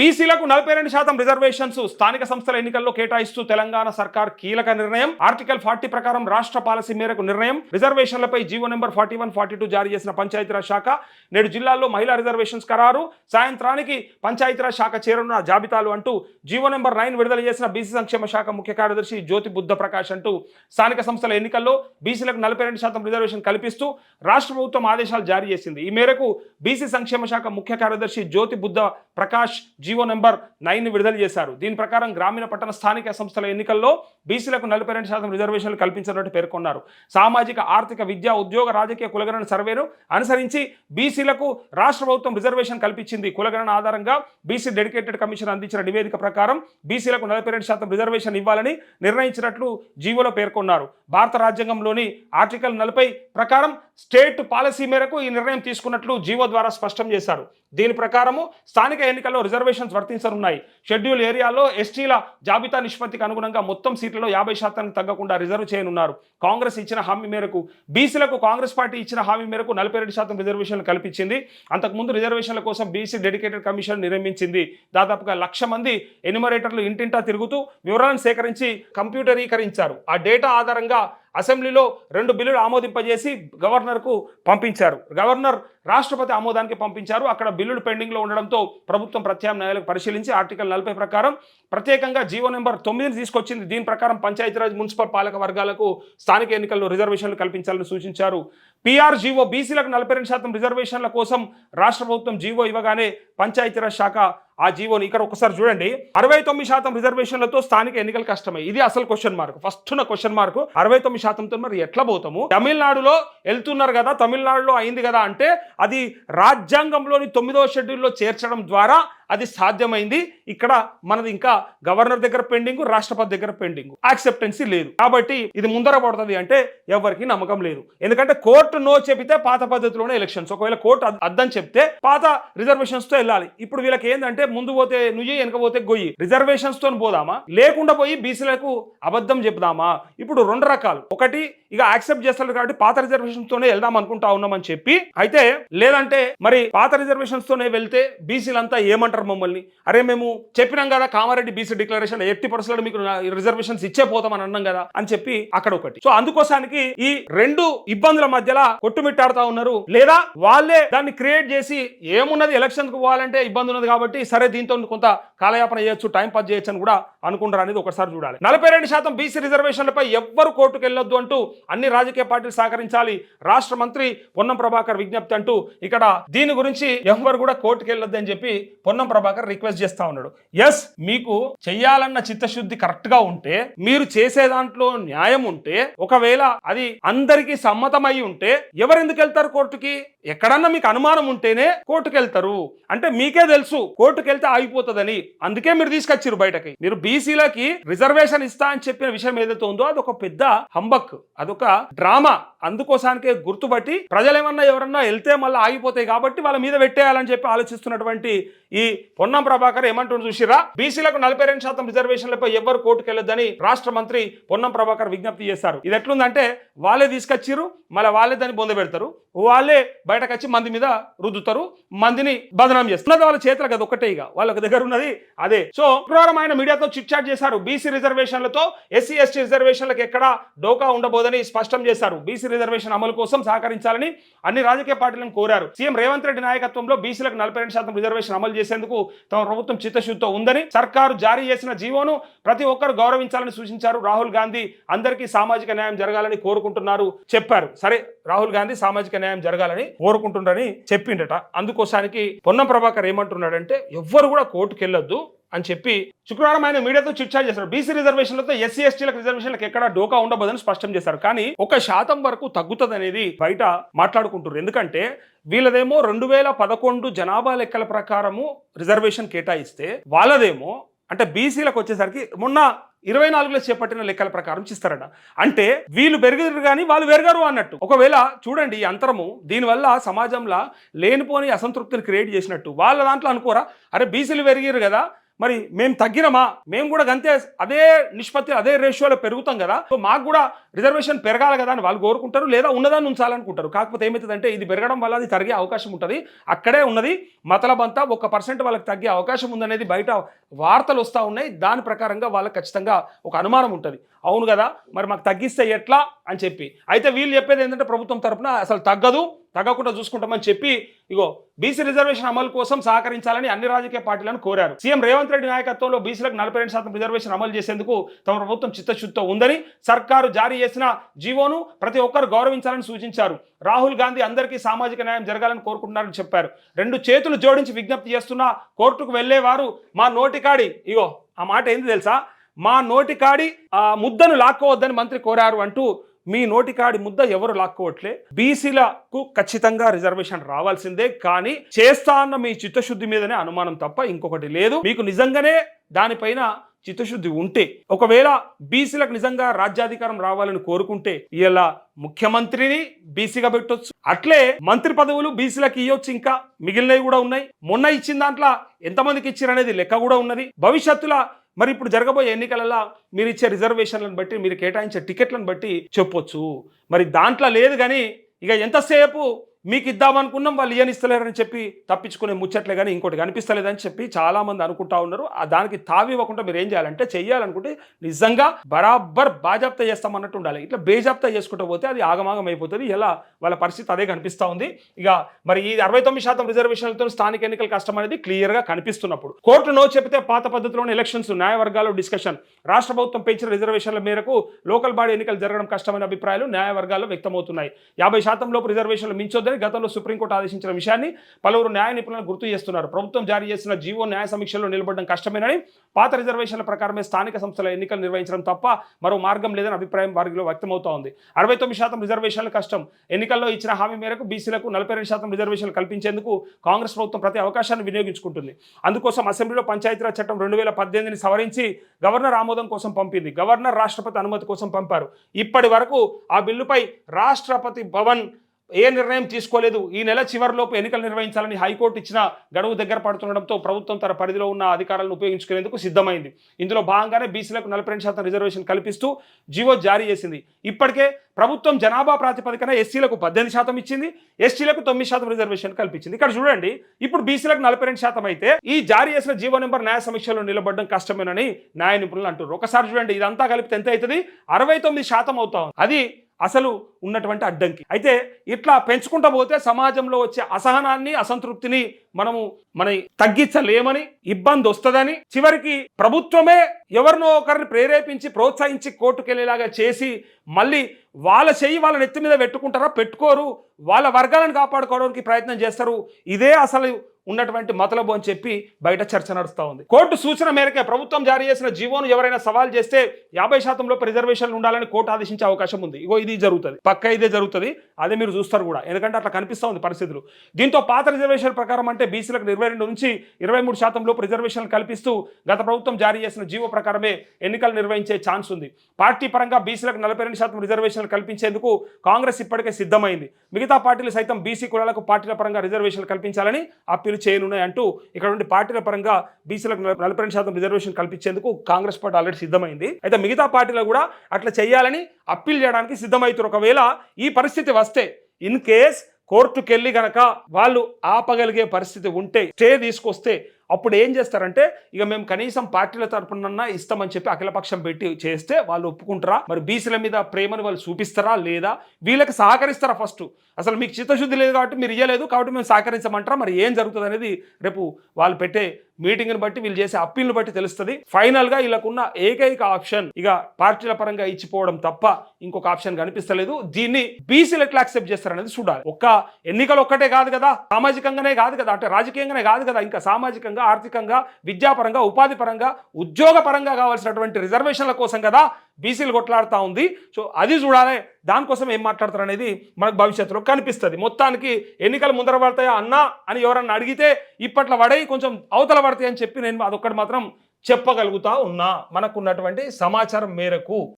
బీసీలకు నలభై రెండు శాతం రిజర్వేషన్స్ స్థానిక సంస్థల ఎన్నికల్లో కేటాయిస్తూ తెలంగాణ సర్కార్ కీలక నిర్ణయం. ఆర్టికల్ ఫార్టీ ప్రకారం రాష్ట్ర పాలసీ మేరకు నిర్ణయం. రిజర్వేషన్లపై GO number forty one forty two జారీ చేసిన పంచాయతీరాజ్ శాఖ. నేడు జిల్లాల్లో మహిళా రిజర్వేషన్స్ ఖరారు. సాయంత్రానికి పంచాయతీరాజ్ శాఖ చేరున్న జాబితాలు అంటూ జీవో నెంబర్ నైన్ విడుదల చేసిన బీసీ సంక్షేమ శాఖ ముఖ్య కార్యదర్శి జ్యోతి బుద్ధ ప్రకాష్ అంటూ స్థానిక సంస్థల ఎన్నికల్లో బీసీలకు నలభై రెండు శాతం రిజర్వేషన్ కల్పిస్తూ రాష్ట్ర ప్రభుత్వం ఆదేశాలు జారీ చేసింది. ఈ మేరకు బీసీ సంక్షేమ శాఖ ముఖ్య కార్యదర్శి Jyoti Buddha Prakash GO number nine విడుదల చేశారు. దీని ప్రకారం గ్రామీణ పట్టణ స్థానిక సంస్థల ఎన్నికల్లో బీసీలకు నలభై రెండు శాతం రిజర్వేషన్లు కల్పించినట్టు పేర్కొన్నారు. సామాజిక ఆర్థిక విద్యా ఉద్యోగ రాజకీయ కులగణన సర్వేను అనుసరించి బీసీలకు రాష్ట్ర ప్రభుత్వం రిజర్వేషన్ కల్పించింది. కులగణన ఆధారంగా బీసీ డెడికేటెడ్ కమిషన్ అందించిన నివేదిక ప్రకారం బీసీలకు నలభై రెండు శాతం రిజర్వేషన్ ఇవ్వాలని నిర్ణయించినట్లు జీవోలో పేర్కొన్నారు. భారత రాజ్యాంగంలోని ఆర్టికల్ నలభై ప్రకారం స్టేట్ పాలసీ మేరకు ఈ నిర్ణయం తీసుకున్నట్లు జీవో ద్వారా స్పష్టం చేశారు. దీని ప్రకారము స్థానిక ఎన్నికల్లో రిజర్వేషన్ రిజర్వేషన్స్ వర్తించనున్నాయి షెడ్యూల్ ఏరియాలో ఎస్టీల జాబితా నిష్పత్తికి అనుగుణంగా మొత్తం సీట్లలో యాభై శాతానికి తగ్గకుండా రిజర్వ్ చేయనున్నారు. కాంగ్రెస్ ఇచ్చిన హామీ మేరకు బీసీలకు కాంగ్రెస్ పార్టీ ఇచ్చిన హామీ మేరకు నలభై రెండు శాతం రిజర్వేషన్లు కల్పించింది. అంతకుముందు రిజర్వేషన్ల కోసం బీసీ డెడికేటెడ్ కమిషన్ నిర్మించింది. దాదాపుగా లక్ష మంది ఎనిమరేటర్లు ఇంటింటా తిరుగుతూ వివరాలను సేకరించి కంప్యూటరీకరించారు. ఆ డేటా ఆధారంగా అసెంబ్లీలో రెండు బిల్లులు ఆమోదింపజేసి గవర్నర్కు పంపించారు. గవర్నర్ రాష్ట్రపతి ఆమోదానికి పంపించారు. అక్కడ బిల్లులు పెండింగ్లో ఉండడంతో ప్రభుత్వం ప్రత్యామ్నాయాలకు పరిశీలించి ఆర్టికల్ నలభై ప్రకారం ప్రత్యేకంగా జీవో నెంబర్ తొమ్మిదిని తీసుకొచ్చింది. దీని ప్రకారం పంచాయతీరాజ్ మున్సిపల్ పాలక వర్గాలకు స్థానిక ఎన్నికల్లో రిజర్వేషన్లు కల్పించాలని సూచించారు. పీఆర్జీఓ జీవో బీసీలకు నలభై రెండు శాతం రిజర్వేషన్ల కోసం రాష్ట్ర ప్రభుత్వం జీవో ఇవ్వగానే పంచాయతీరాజ్ శాఖ ఆ జీవోని ఇక్కడ ఒకసారి చూడండి. అరవై తొమ్మిది శాతం రిజర్వేషన్లతో స్థానిక ఎన్నికలు కష్టమే. ఇది అసలు క్వశ్చన్ మార్క్ ఫస్ట్ ఉన్న క్వశ్చన్ మార్క్ అరవై తొమ్మిది శాతంతో మరి ఎట్లా పోతాము? తమిళనాడులో వెళ్తున్నారు కదా తమిళనాడులో అయింది కదా అంటే అది రాజ్యాంగంలోని తొమ్మిదవ షెడ్యూల్లో చేర్చడం ద్వారా అది సాధ్యమైంది. ఇక్కడ మనది ఇంకా గవర్నర్ దగ్గర పెండింగ్ రాష్ట్రపతి దగ్గర పెండింగ్. యాక్సెప్టెన్సీ లేదు. కాబట్టి ఇది ముందర పడుతుంది అంటే ఎవరికి నమ్మకం లేదు. ఎందుకంటే కోర్టు నో చెబితే పాత పద్ధతిలోనే ఎలక్షన్స్. ఒకవేళ కోర్టు అద్దని చెప్తే పాత రిజర్వేషన్స్తో వెళ్ళాలి. ఇప్పుడు వీళ్ళకి ఏంటంటే ముందు పోతే నుయ్యి వెనక పోతే గొయ్యి. రిజర్వేషన్స్తో పోదామా? లేకుండా పోయి బీసీలకు అబద్ధం చెప్దామా? ఇప్పుడు రెండు రకాలు. ఒకటి ఇక యాక్సెప్ట్ చేస్తారు కాబట్టి పాత రిజర్వేషన్స్ తోనే వెళ్దాం అనుకుంటా ఉన్నామని చెప్పి అయితే లేదంటే మరి పాత రిజర్వేషన్స్ తోనే వెళ్తే బీసీలంతా ఏమంటారు? మమ్మల్ని. అరే మేము చెప్పినాం కదా కామారెడ్డి బీసీ డిక్లరేషన్ ఎట్టి పరిస్థితుల్లో మీకు రిజర్వేషన్స్ ఇచ్చే పోతామని అన్నాం కదా అని చెప్పి అక్కడ ఒకటి. సో అందుకోసానికి ఈ రెండు ఇబ్బందుల మధ్యలో కొట్టుమిట్టాడుతా ఉన్నారు. లేదా వాళ్ళే దాన్ని క్రియేట్ చేసి ఏమున్నది ఎలక్షన్కు పోవాలంటే ఇబ్బంది ఉన్నది కాబట్టి సరే దీంతో కొంత కాలయాపన చేయొచ్చు టైం పాస్ చేయొచ్చు అని కూడా అనుకుంటారు అనేది ఒకసారి చూడాలి. నలభై రెండు శాతం బీసీ రిజర్వేషన్లపై ఎవ్వరు కోర్టుకు వెళ్ళొద్దు అంటూ అన్ని రాజకీయ పార్టీలు సహకరించాలి. రాష్ట్ర మంత్రి పొన్నం ప్రభాకర్ విజ్ఞప్తి అంటూ ఇక్కడ దీని గురించి ఎవ్వరు కూడా కోర్టుకు వెళ్ళొద్దు అని చెప్పి పొన్నం ప్రభాకర్ రిక్వెస్ట్ చేస్తా ఉన్నాడు. ఎస్ మీకు చెయ్యాలన్న చిత్తశుద్ధి కరెక్ట్గా ఉంటే మీరు చేసే దాంట్లో న్యాయం ఉంటే ఒకవేళ అది అందరికీ సమ్మతమై ఉంటే ఎవరు ఎందుకు వెళ్తారు కోర్టుకి ఎక్కడన్నా మీకు అనుమానం ఉంటేనే కోర్టుకు వెళ్తారు అంటే మీకే తెలుసు కోర్టుకు వెళ్తే ఆగిపోతుందని. అందుకే మీరు తీసుకొచ్చారు బయటకి. మీరు బీసీలకి రిజర్వేషన్ ఇస్తా అని చెప్పిన విషయం ఏదైతే ఉందో అదొక పెద్ద హంబక్ అదొక డ్రామా. అందుకోసానికే గుర్తుపట్టి ప్రజలేమన్నా ఎవరన్నా వెళ్తే మళ్ళీ ఆగిపోతాయి కాబట్టి వాళ్ళ మీద పెట్టేయాలని చెప్పి ఆలోచిస్తున్నటువంటి ఈ పొన్నం ప్రభాకర్ ఏమంటుంది చూసిరా బీసీలకు నలభై రెండు శాతం రిజర్వేషన్లపై ఎవరు కోర్టుకు వెళ్ళొద్దని రాష్ట్ర మంత్రి పొన్నం ప్రభాకర్ విజ్ఞప్తి చేశారు. ఇది ఎట్లుందంటే వాళ్ళే తీసుకొచ్చిర్రు మళ్ళీ వాళ్ళే దాన్ని బొంద పెడతారు. వాళ్ళే బయటకు వచ్చి మంది మీద రుద్దుతారు మందిని బదనాం చేస్తున్నది వాళ్ళ చేతులు కదా ఒకటే ఇక. వాళ్ళకి దగ్గర ఉన్నది అదే. సో శుక్రవారం ఆయన మీడియాతో చిట్ చాట్ చేశారు బీసీ రిజర్వేషన్లతో. ఎస్సీ ఎస్టీ రిజర్వేషన్లకు ఎక్కడ డోకా ఉండబోదని స్పష్టం చేశారు. బీసీ రిజర్వేషన్ అమలు కోసం సహకరించాలని అన్ని రాజకీయ పార్టీలను కోరారు. సీఎం రేవంత్ రెడ్డి నాయకత్వంలో బీసీలకు నలభై రెండు శాతం రిజర్వేషన్ అమలు చేసేందుకు తమ ప్రభుత్వం చిత్తశుద్ధితో ఉందని సర్కారు జారీ చేసిన జీవోను ప్రతి ఒక్కరు గౌరవించాలని సూచించారు. రాహుల్ గాంధీ అందరికీ సామాజిక న్యాయం జరగాలని కోరుకుంటున్నారు చెప్పారు. సరే రాహుల్ గాంధీ సామాజిక న్యాయం జరగాలని కోరుకుంటుండని చెప్పిండట. అందుకోసానికి పొన్నం ప్రభాకర్ ఏమంటున్నాడంటే ఎవ్వరు కూడా కోర్టుకు వెళ్ళొద్దు అని చెప్పి శుక్రవారం ఆయన మీడియాతో చిట్చాట్ చేశారు. బీసీ రిజర్వేషన్లతో ఎస్సీ ఎస్టీలకు రిజర్వేషన్లకు ఎక్కడ డోకా ఉండబోదని స్పష్టం చేశారు. కానీ ఒక శాతం వరకు తగ్గుతుంది అనేది బయట మాట్లాడుకుంటున్నారు ఎందుకంటే వీళ్ళదేమో రెండు వేల పదకొండు జనాభా లెక్కల ప్రకారము రిజర్వేషన్ కేటాయిస్తే వాళ్ళదేమో అంటే బీసీలకు వచ్చేసరికి మొన్న ఇరవై నాలుగులో చేపట్టిన లెక్కల ప్రకారం ఇస్తారట అంటే వీళ్ళు పెరుగుతారు కానీ వాళ్ళు పెరగరు అన్నట్టు. ఒకవేళ చూడండి ఈ అంతరము దీనివల్ల సమాజంలో లేనిపోని అసంతృప్తిని క్రియేట్ చేసినట్టు. వాళ్ళ దాంట్లో అనుకోరా అరే బీసీలు పెరిగారు కదా మరి మేము తగ్గినమా? మేము కూడా అంతే అదే నిష్పత్తి అదే రేషియోలో పెరుగుతాం కదా. సో మాకు కూడా రిజర్వేషన్ పెరగాలి కదా అని వాళ్ళు కోరుకుంటారు లేదా ఉన్నదాన్ని ఉంచాలనుకుంటారు. కాకపోతే ఏమవుతుందంటే ఇది పెరగడం వల్ల అది తరిగే అవకాశం ఉంటుంది. అక్కడే ఉన్నది మతలబంతా ఒక పర్సెంట్ వాళ్ళకి తగ్గే అవకాశం ఉందనేది బయట వార్తలు వస్తూ ఉన్నాయి. దాని ప్రకారంగా వాళ్ళకి ఖచ్చితంగా ఒక అనుమానం ఉంటుంది. అవును కదా? మరి మాకు తగ్గిస్తే ఎట్లా అని చెప్పి. అయితే వీళ్ళు చెప్పేది ఏంటంటే ప్రభుత్వం తరపున అసలు తగ్గదు. తగ్గకుండా చూసుకుంటామని చెప్పి ఇగో బీసీ రిజర్వేషన్ అమలు కోసం సహకరించాలని అన్ని రాజకీయ పార్టీలను కోరారు. సీఎం రేవంత్ రెడ్డి నాయకత్వంలో బీసీలకు నలభై రెండు శాతం రిజర్వేషన్ అమలు చేసేందుకు తమ ప్రభుత్వం చిత్తశుద్ధితో ఉందని సర్కారు జారీ చేసిన జీవోను ప్రతి ఒక్కరు గౌరవించాలని సూచించారు. రాహుల్ గాంధీ అందరికీ సామాజిక న్యాయం జరగాలని కోరుకుంటున్నారని చెప్పారు. రెండు చేతులు జోడించి విజ్ఞప్తి చేస్తున్న కోర్టుకు వెళ్ళేవారు మా నోటికాడి ఇగో ఆ మాట ఏంది తెలుసా? మా నోటికాడి ఆ ముద్దను లాక్కోవద్దని మంత్రి కోరారు అంటూ మీ నోటికాడి ముద్ద ఎవరు లాక్కోవట్లే? బీసీలకు ఖచ్చితంగా రిజర్వేషన్ రావాల్సిందే కానీ చేస్తా అన్న మీ చిత్తశుద్ధి మీదనే అనుమానం తప్ప ఇంకొకటి లేదు. మీకు నిజంగానే దానిపైన చిత్తశుద్ధి ఉంటే ఒకవేళ బీసీలకు నిజంగా రాజ్యాధికారం రావాలని కోరుకుంటే ఇలా ముఖ్యమంత్రిని బీసీగా పెట్టొచ్చు. అట్లే మంత్రి పదవులు బీసీలకు ఇవ్వచ్చు ఇంకా. మిగిలినవి కూడా ఉన్నాయి. మొన్న ఇచ్చిన దాంట్లో ఎంతమందికి ఇచ్చారనేది లెక్క కూడా ఉన్నది. భవిష్యత్తులో మరి ఇప్పుడు జరగబోయే ఎన్నికలలో మీరు ఇచ్చే రిజర్వేషన్లను బట్టి మీరు కేటాయించే టికెట్లను బట్టి చెప్పొచ్చు. మరి దాంట్లో లేదు కానీ ఇక ఎంతసేపు మీకు ఇద్దామనుకున్నాం వాళ్ళు ఇయనిస్తలేరని చెప్పి తప్పించుకునే ముచ్చట్లే కానీ ఇంకోటి కనిపిస్తలేదని చెప్పి చాలా మంది అనుకుంటా ఉన్నారు. ఆ దానికి తావి ఇవ్వకుండా మీరు ఏం చేయాలంటే చేయాలనుకుంటే నిజంగా బరాబర్ బాజాప్తా చేస్తామన్నట్టు ఉండాలి. ఇట్లా బేజాప్తా చేసుకుంటూ పోతే అది ఆగమాగం అయిపోతుంది. ఎలా వాళ్ళ పరిస్థితి అదే కనిపిస్తూ ఉంది. ఇక మరి ఈ అరవై తొమ్మిది శాతం రిజర్వేషన్లతో స్థానిక ఎన్నికల కష్టం అనేది క్లియర్గా కనిపిస్తున్నప్పుడు. కోర్టు నో చెబితే పాత పద్ధతిలోని ఎలక్షన్స్ న్యాయవర్గాల్లో డిస్కషన్ రాష్ట్ర ప్రభుత్వం పెంచిన రిజర్వేషన్ల మేరకు లోకల్ బాడీ ఎన్నికలు జరగడం కష్టమైన అభిప్రాయాలు న్యాయవర్గాల్లో వ్యక్తమవుతున్నాయి. యాభై శాతం లోపు రిజర్వేషన్లు అనేది గతంలో సుప్రీంకోర్టు ఆదేశించిన విషయాన్ని పలువురు న్యాయ నిపుణులు గుర్తు చేస్తున్నారు. ప్రభుత్వం జారీ చేసిన జీవో న్యాయ సమీక్షలో నిలబడడం కష్టమేనని పాత రిజర్వేషన్ల ప్రకారమే స్థానిక సంస్థల ఎన్నికలు నిర్వహించడం తప్ప మరో మార్గం లేదని అభిప్రాయం వారిలో వ్యక్తమవుతా ఉంది అరవై తొమ్మిది శాతం రిజర్వేషన్లు కష్టం ఎన్నికల్లో ఇచ్చిన హామీ మేరకు బీసీలకు నలభై రెండు శాతం రిజర్వేషన్లు కల్పించేందుకు కాంగ్రెస్ ప్రభుత్వం ప్రతి అవకాశాన్ని వినియోగించుకుంటుంది. అందుకోసం అసెంబ్లీలో పంచాయతీరాజ్ చట్టం రెండు వేల పద్దెనిమిదిని సవరించి గవర్నర్ ఆమోదం కోసం పంపింది. గవర్నర్ రాష్ట్రపతి అనుమతి కోసం పంపారు. ఇప్పటి వరకు ఆ బిల్లుపై రాష్ట్రపతి భవన్ ఏ నిర్ణయం తీసుకోలేదు. ఈ నెల చివరిలోపు ఎన్నికలు నిర్వహించాలని హైకోర్టు ఇచ్చిన గడువు దగ్గర పడుతుండడంతో ప్రభుత్వం తన పరిధిలో ఉన్న అధికారాలను ఉపయోగించుకునేందుకు సిద్ధమైంది. ఇందులో భాగంగానే బీసీలకు నలభై రెండు శాతం రిజర్వేషన్ కల్పిస్తూ జీవో జారీ చేసింది. ఇప్పటికే ప్రభుత్వం జనాభా ప్రాతిపదికన ఎస్సీలకు పద్దెనిమిది శాతం ఇచ్చింది. ఎస్టీలకు తొమ్మిది శాతం రిజర్వేషన్ కల్పించింది. ఇక్కడ చూడండి ఇప్పుడు బీసీలకు నలభై రెండు శాతం అయితే ఈ జారీ చేసిన జీవో నెంబర్ న్యాయ సమీక్షలో నిలబడడం కష్టమేనని న్యాయ నిపుణులు అంటున్నారు. ఒకసారి చూడండి ఇదంతా కలిపితే ఎంత అవుతుంది? అరవై తొమ్మిది శాతం అవుతాం అది అసలు ఉన్నటువంటి అడ్డంకి. అయితే ఇట్లా పెంచుకుంటూ పోతే సమాజంలో వచ్చే అసహనాన్ని అసంతృప్తిని మనము మన తగ్గించలేమని ఇబ్బంది వస్తుందని చివరికి ప్రభుత్వమే ఎవరినో ఒకరిని ప్రేరేపించి ప్రోత్సహించి కోర్టుకెళ్ళేలాగా చేసి మళ్ళీ వాళ్ళ చెయ్యి వాళ్ళ నెత్తి మీద పెట్టుకుంటారా? పెట్టుకోరు. వాళ్ళ వర్గాలను కాపాడుకోవడానికి ప్రయత్నం చేస్తారు. ఇదే అసలు ఉన్నటువంటి మతలబు అని చెప్పి బయట చర్చ నడుస్తూ ఉంది. కోర్టు సూచన మేరకే ప్రభుత్వం జారీ చేసిన జీవోను ఎవరైనా సవాల్ చేస్తే యాభై శాతం లోపు రిజర్వేషన్లు ఉండాలని కోర్టు ఆదేశించే అవకాశం ఉంది. ఇగో ఇది జరుగుతుంది. పక్క ఇదే జరుగుతుంది. అదే మీరు చూస్తారు కూడా. ఎందుకంటే అట్లా కనిపిస్తూ ఉంది పరిస్థితులు. దీంతో పాత రిజర్వేషన్ ప్రకారం అంటే బీసీలకు ఇరవై రెండు నుంచి ఇరవై మూడు శాతం రిజర్వేషన్లు కల్పిస్తూ గత ప్రభుత్వం జారీ చేసిన జీవో ప్రకారమే ఎన్నికలు నిర్వహించే ఛాన్స్ ఉంది. పార్టీ పరంగా బీసీలకు నలభై రెండు శాతం రిజర్వేషన్లు కల్పించేందుకు కాంగ్రెస్ ఇప్పటికే సిద్ధమైంది. మిగతా పార్టీలు సైతం బీసీ కులాలకు పార్టీల పరంగా రిజర్వేషన్లు కల్పించాలని అప్పీలు చేయనున్నాయి అంటూ ఇక్కడ నుండి పార్టీల పరంగా బీసీలకు నలభై రెండు శాతం రిజర్వేషన్ కల్పించేందుకు కాంగ్రెస్ పార్టీ ఆల్రెడీ సిద్ధమైంది. అయితే మిగతా పార్టీలు కూడా అట్లా చేయాలని అప్పీల్ చేయడానికి సిద్ధమవుతారు ఒకవేళ ఈ పరిస్థితి వస్తే ఇన్ కేస్ కోర్టుకెళ్ళి గనక వాళ్ళు ఆపగలిగే పరిస్థితి ఉంటే స్టే తీసుకొస్తే అప్పుడు ఏం చేస్తారంటే ఇక మేము కనీసం పార్టీల తరపున ఇస్తామని చెప్పి అఖిలపక్షం పెట్టి చేస్తే వాళ్ళు ఒప్పుకుంటారా? మరి బీసీల మీద ప్రేమను వాళ్ళు చూపిస్తారా లేదా? వీళ్ళకి సహకరిస్తారా ఫస్ట్? అసలు మీకు చిత్తశుద్ధి లేదు కాబట్టి మీరు ఇయ్యలేదు కాబట్టి మేము సహకరించమంటారా? మరి ఏం జరుగుతుంది అనేది రేపు వాళ్ళు పెట్టే మీటింగ్ని బట్టి వీళ్ళు చేసే అప్పీల్ని బట్టి తెలుస్తుంది. ఫైనల్గా వీళ్ళకున్న ఏకైక ఆప్షన్ ఇక పార్టీల పరంగా ఇచ్చిపోవడం తప్ప ఇంకొక ఆప్షన్ కనిపిస్తలేదు. దీన్ని బీసీలు ఎట్లా యాక్సెప్ట్ చేస్తారనేది చూడాలి. ఒక్క ఎన్నికలు ఒక్కటే కాదు కదా సామాజికంగానే కాదు కదా అంటే రాజకీయంగానే కాదు కదా ఇంకా సామాజికంగా ఆర్థికంగా విద్యాపరంగా ఉపాధి పరంగా ఉద్యోగ పరంగా కావాల్సినటువంటి రిజర్వేషన్ల కోసం కదా బీసీలు కొట్లాడుతూ ఉంది. సో అది చూడాలి. దానికోసం ఏం మాట్లాడతారు అనేది మనకు భవిష్యత్తులో కనిపిస్తుంది. మొత్తానికి ఎన్నికలు ముందర పడతాయా అన్నా అని ఎవరన్నా అడిగితే ఇప్పట్లో పడై కొంచెం అవతల పడతాయి అని చెప్పి నేను అదొక్కటి మాత్రం చెప్పగలుగుతా ఉన్నా. మనకున్నటువంటి సమాచారం మేరకు